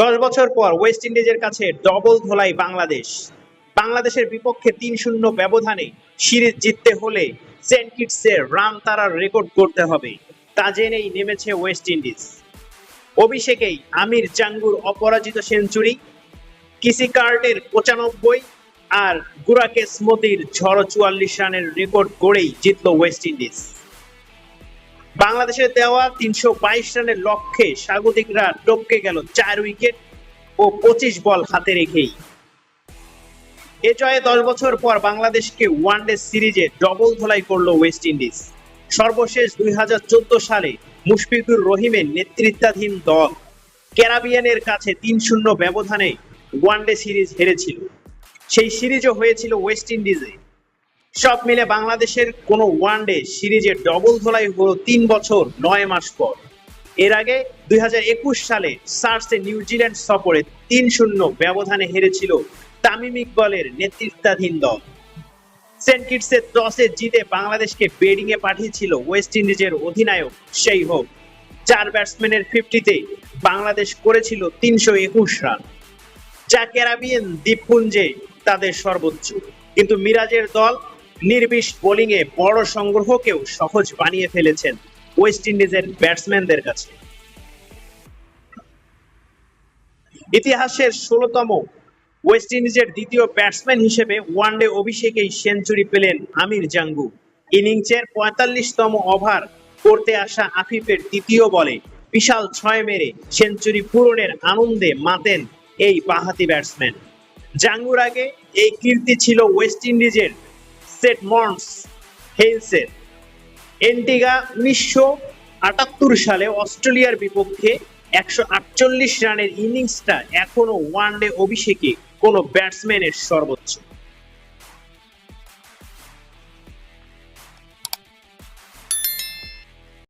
দশ বছর পর ওয়েস্ট ইন্ডিজের কাছে ডবল ধোলাই বাংলাদেশ। বাংলাদেশের বিপক্ষে তিন শূন্য ব্যবধানে সিরিজ জিততে হলে সেন্ট কিটসের রান তারার রেকর্ড করতে হবে। তা জেনেই নেমেছে ওয়েস্ট ইন্ডিজ অভিষেকেই আমির জাঙ্গুর অপরাজিত সেঞ্চুরি, কিসি কার্টের পঁচানব্বই আর গুরাকেস মতির ঝড় চুয়াল্লিশ রানের রেকর্ড গড়েই জিতল ওয়েস্ট ইন্ডিজ বাংলাদেশের দেওয়া তিনশো বাইশ রানের লক্ষ্যে স্বাগতিকরা টপকে গেল চার উইকেট ও পঁচিশ বল হাতে রেখেই। এ জয়ে দশ বছর পর বাংলাদেশকে ওয়ানডে সিরিজে ডবল ধোলাই করল ওয়েস্ট ইন্ডিজ। সর্বশেষ দুই হাজার চোদ্দ সালে মুশফিকুর রহিমের নেতৃত্বাধীন দল ক্যারাবিয়ানের কাছে তিন শূন্য ব্যবধানে ওয়ানডে সিরিজ হেরেছিল। সেই সিরিজও হয়েছিল ওয়েস্ট ইন্ডিজে। সব মিলে বাংলাদেশের কোনো ওয়ানডে সিরিজের ডবল ধোলাই হলো তিন বছর, নয় মাস পর। এর আগে দুই হাজার একুশ সালে সার্সে নিউজিল্যান্ড সফরে তিন শূন্য ব্যবধানে হেরেছিল তামিম ইকবলের নেতৃত্বাধীন দল। সেন্ট কিটসের টসে জিতে বাংলাদেশকে বেডিং এ পাঠিয়েছিল ওয়েস্ট ইন্ডিজের অধিনায়ক সেই হোক চার ব্যাটসম্যানের ফিফটিতে বাংলাদেশ করেছিল তিনশো একুশ রান যা ক্যারাবিয়ান দ্বীপপুঞ্জে তাদের সর্বোচ্চ। কিন্তু মিরাজের দল নির্বিষ বোলিংয়ে বড় সংগ্রহকেও সহজ বানিয়ে ফেলেছেন ওয়েস্ট ইন্ডিজের ব্যাটসম্যানদের কাছে। ইতিহাসের ষোলতম ওয়েস্ট ইন্ডিজের দ্বিতীয় ব্যাটসম্যান হিসেবে ওয়ানডে অভিষেকেই সেঞ্চুরি পেলেন আমির জাঙ্গু। ইনিংসের পঁয়তাল্লিশতম ওভার করতে আসা আফিফের দ্বিতীয় বলে বিশাল ছয় মেরে সেঞ্চুরি পূরণের আনন্দে মাতেন এই বাহাতি ব্যাটসম্যান। জাঙ্গুর আগে এই কীর্তি ছিল ওয়েস্ট ইন্ডিজের সেট মন্স হেলসের এন্টিগা উনিশশো আটাত্তর সালে অস্ট্রেলিয়ার বিপক্ষে একশো আটচল্লিশ রানের ইনিংসটা এখনও ওয়ানডে অভিষেকে কোনো ব্যাটসম্যানের সর্বোচ্চ।